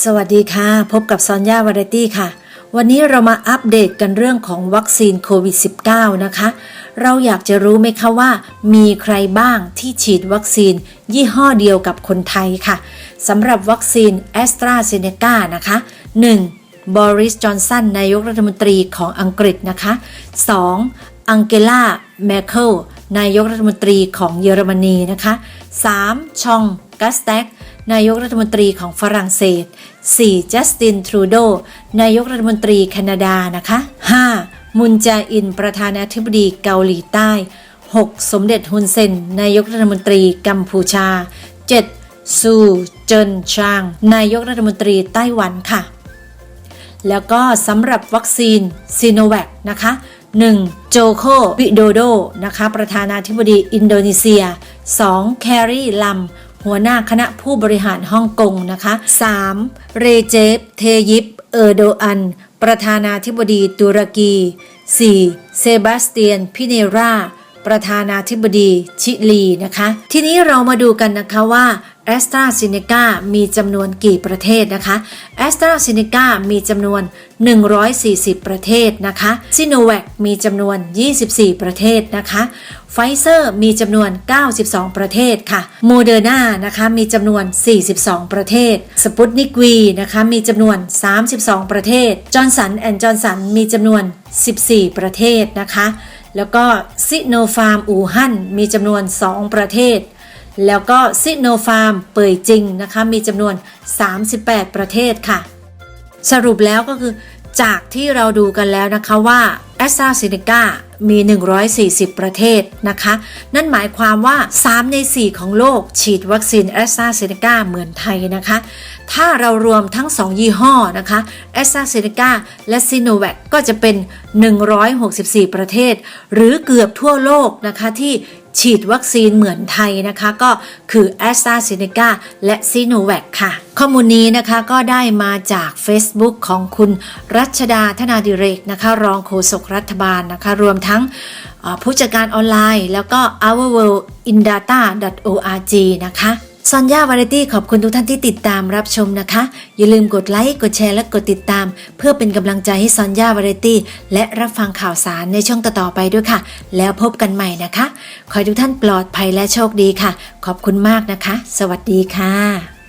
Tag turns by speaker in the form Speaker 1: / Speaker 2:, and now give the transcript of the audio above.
Speaker 1: สวัสดีค่ะ พบกับซอนยาวาไรตี้ค่ะ วันนี้เรามาอัปเดตกันเรื่องของวัคซีนโควิด -19 นะคะ เราอยากจะรู้ไหมคะว่า มีใครบ้างที่ฉีดวัคซีน ยี่ห้อเดียวกับคนไทยค่ะสำหรับวัคซีนแอสตราเซเนกานะคะ 1. บอริส จอนสันนายกรัฐมนตรีของอังกฤษนะคะ 2. อังเกลาแมเคิลนายกรัฐมนตรีของเยอรมนีนะคะ 3. ชองกัสแต็ก นายกรัฐมนตรีของฝรั่งเศส 4. จัสตินทรูโดนายกรัฐมนตรีแคนาดานะคะ 5. มุนจาอินประธานาธิบดีเกาหลีใต้ 6. สมเด็จฮุนเซนนายกรัฐมนตรีกัมพูชา 7. ซูเจินชาง นายกรัฐมนตรีไต้หวันค่ะ แล้วก็สำหรับวัคซีนซีโนแวคนะคะ 1. โจโควิโดโดนะคะประธานาธิบดีอินโดนีเซีย 2. แครีลัม หัวหน้าคณะผู้บริหารฮ่องกงนะคะ 3. เรเจฟ เทยิป เออร์โดอัน ประธานาธิบดีตุรกี 4. เซบาสเตียน พิเนรา ประธานาธิบดีชิลีนะคะ ทีนี้เรามาดูกันนะคะว่า แอสตราเซเนกามีจำนวนกี่ประเทศนะคะแอสตราเซเนกามีจำนวน 140 ประเทศนะคะซิโนแวคมีจำนวน 24 ประเทศนะคะไฟเซอร์มีจำนวน 92 ประเทศค่ะโมเดอร์นานะคะมีจำนวน 42 ประเทศสปุตนิกวีนะคะมีจำนวน 32 ประเทศจอร์นสันแอนด์จอร์นสันมีจำนวน 14 ประเทศนะคะ แล้วก็ซิโนฟาร์มอู่ฮั่นมีจำนวน 2 ประเทศ แล้วก็ซิโนฟาร์มเป่ยจริงนะคะมีจำนวน 38 ประเทศค่ะ สรุปแล้วก็คือจากที่เราดูกันแล้วนะคะว่า a s t r a z เซ e c a มี 140 ประเทศนะคะ นั่นหมายความว่า 3 ใน 4 ของโลก ฉีดวัคซีน a s t r a z เซ e c a เหมือนไทยนะคะ ถ้าเรารวมทั้ง 2 ยี่ห้อนะคะ a s t r a z เซ e c a และ s i n o v a c ก็จะเป็น 164 ประเทศ หรือเกือบทั่วโลกนะคะที่ ฉีดวัคซีนเหมือนไทยนะคะ ก็คือ a s t r a z เซ e c a และ s i n o v a c ค่ะ ข้อมูลนี้นะคะก็ได้มาจาก Facebook ของคุณรัชดาธนาดิเรกนะคะ รองโฆษกรัฐบาลนะคะ รวมทั้งผู้จัดการออนไลน์ แล้วก็ ourworldindata.org นะคะ ซอนยาวาไรตี้ขอบคุณทุกท่านที่ติดตามรับชมนะคะ อย่าลืมกดไลค์กดแชร์และกดติดตาม เพื่อเป็นกำลังใจให้ซอนยาวาไรตี้และรับฟังข่าวสารในช่องต่อๆไปด้วยค่ะ แล้วพบกันใหม่นะคะ ขอให้ทุกท่านปลอดภัยและโชคดีค่ะ ขอบคุณมากนะคะ สวัสดีค่ะ